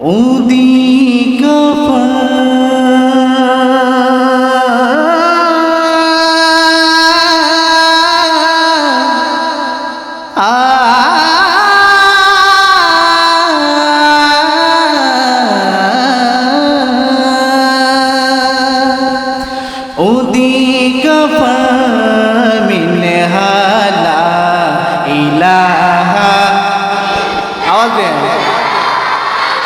ওদিক মিন হালা ইলাহা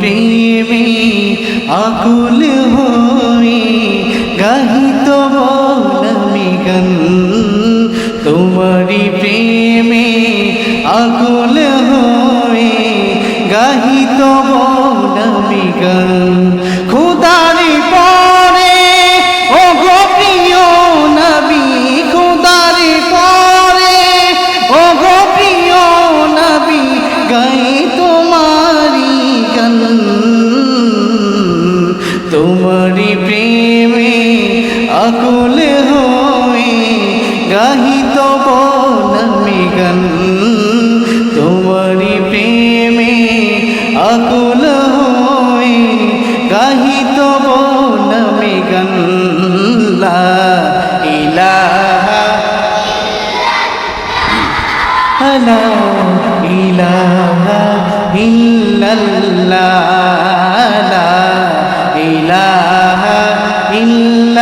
প্রেমে আকুল হয়ে গাহিত বলমি গান। তোমারি প্রেমে আকুল হয়ে গাহিত বলমি গান। খুদারি পরে ব্যাকুল হই, গাহি তব নামি গান তোমারি প্রেমে আকুল হই, গাহি তব নামি গান লা ইলাহা লা ইলাহা ইল্লাল্লাহ।